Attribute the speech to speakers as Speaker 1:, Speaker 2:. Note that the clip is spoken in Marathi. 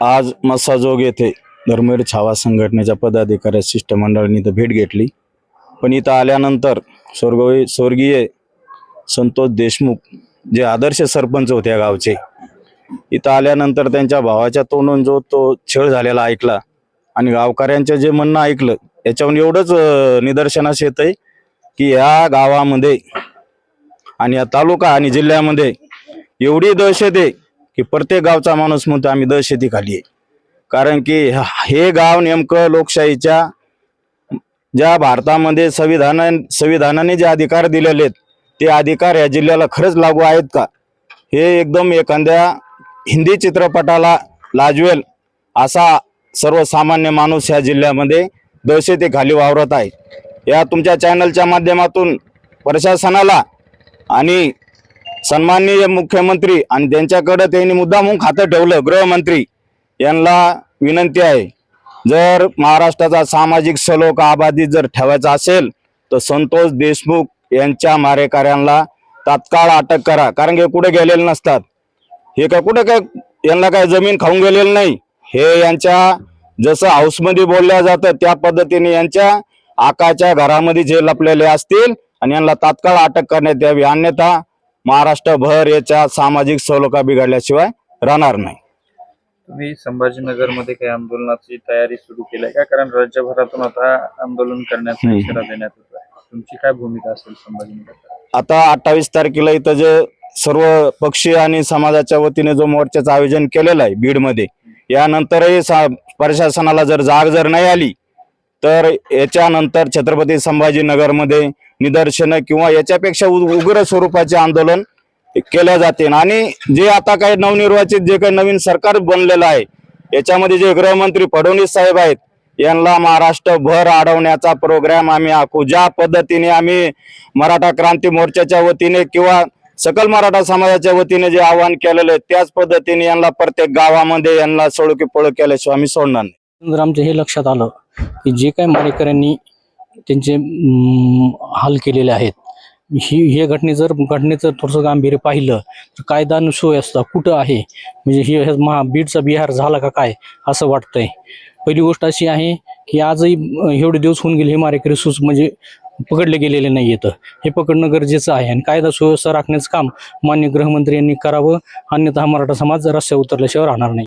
Speaker 1: आज मसाजोग येथे धर्मवीर छावा संघटनेच्या पदाधिकारी शिष्टमंडळाने इथं भेट घेतली. पण इथं आल्यानंतर स्वर्गवी स्वर्गीय संतोष देशमुख जे आदर्श सरपंच होते या गावचे इथं आल्यानंतर त्यांच्या भावाच्या तोंडून जो तो छळ झालेला ऐकला आणि गावकऱ्यांचं जे म्हणणं ऐकलं याच्यावरून एवढंच निदर्शनास येत आहे की या गावामध्ये आणि या तालुका आणि जिल्ह्यामध्ये एवढी दहशत आहे की प्रत्येक गावचा माणूस म्हणतो आम्ही दहशती खाली आहे. कारण की हे गाव नेमकं लोकशाहीच्या ज्या भारतामध्ये संविधान संविधानाने जे अधिकार दिलेले आहेत ते अधिकार या जिल्ह्याला खरंच लागू आहेत का? हे एकदम एखाद्या हिंदी चित्रपटाला लाजवेल असा सर्वसामान्य माणूस या जिल्ह्यामध्ये दहशतीखाली वावरत आहे. या तुमच्या चॅनलच्या माध्यमातून प्रशासनाला आणि सन्माननीय मुख्यमंत्री आणि त्यांच्याकडं त्यांनी मुद्दामून खातं ठेवलं. गृहमंत्री यांना विनंती आहे जर महाराष्ट्राचा सामाजिक सलोख आबाधित जर ठेवायचा असेल तर संतोष देशमुख यांच्या मारेकऱ्यांना तात्काळ अटक करा. कारण हे कुठे गेलेले नसतात. हे काय कुठे काय यांना काय जमीन खाऊन गेलेलं नाही. हे यांच्या जसं हाऊसमध्ये बोलल्या जातं त्या पद्धतीने यांच्या आकाच्या घरामध्ये जे लपलेले असतील आणि यांना तात्काळ अटक करण्यात यावी. अन्यथा महाराष्ट्रभर याच्या सामाजिक सलोखा बिघडल्याशिवाय राहणार नाही.
Speaker 2: तुम्ही संभाजीनगरमध्ये काही आंदोलनाची तयारी सुरू केली आहे का? कारण राज्यभरातून आता आंदोलन करण्याचा. इशारा देण्यात येत तुमची काय भूमिका असेल संभाजीनगर
Speaker 1: आता अठ्ठावीस तारखेला इथं जे सर्व पक्षीय आणि समाजाच्या वतीने जो मोर्चाचं आयोजन केलेलं आहे बीडमध्ये यानंतरही सा- प्रशासनाला जर जाग जर नाही आली तर याच्यानंतर छत्रपती संभाजीनगरमध्ये निदर्शनं किंवा याच्यापेक्षा उग्र स्वरूपाचे आंदोलन केल्या जातील आणि जे आता काही नवनिर्वाचित जे काही नवीन सरकार बनलेलं आहे याच्यामध्ये जे गृहमंत्री फडणवीस साहेब आहेत यांना महाराष्ट्र भर अडवण्याचा प्रोग्राम आम्ही आखू. ज्या पद्धतीने आम्ही मराठा क्रांती मोर्चाच्या वतीने किंवा सकल मराठा समाजाच्या वतीने जे आवाहन केलेलं आहे त्याच पद्धतीने यांना प्रत्येक गावामध्ये यांना सोडू की केल्याशिवाय आम्ही सोडणार नाही.
Speaker 3: आमच्या हे लक्षात आलं. की जे काही मारेकऱ्यांनी त्यांचे हाल केलेले आहेत. ही हे घटने जर घटनेचं थोडंसं गांभीर्य पाहिलं तर कायदा आणि सुव्यवस्था कुठं आहे? म्हणजे हे महा बीडचा बिहार झाला का काय असं वाटतंय. पहिली गोष्ट अशी आहे की आजही एवढे दिवस होऊन गेले हे मारेकरी सुच म्हणजे पकडले गेलेले नाही येतं हे पकडणं गरजेचं आहे आणि कायदा सुव्यवस्था राखण्याचं काम मान्य गृहमंत्री यांनी करावं. अन्यथा मराठा समाज रस्त्या उतरल्याशिवाय राहणार नाही.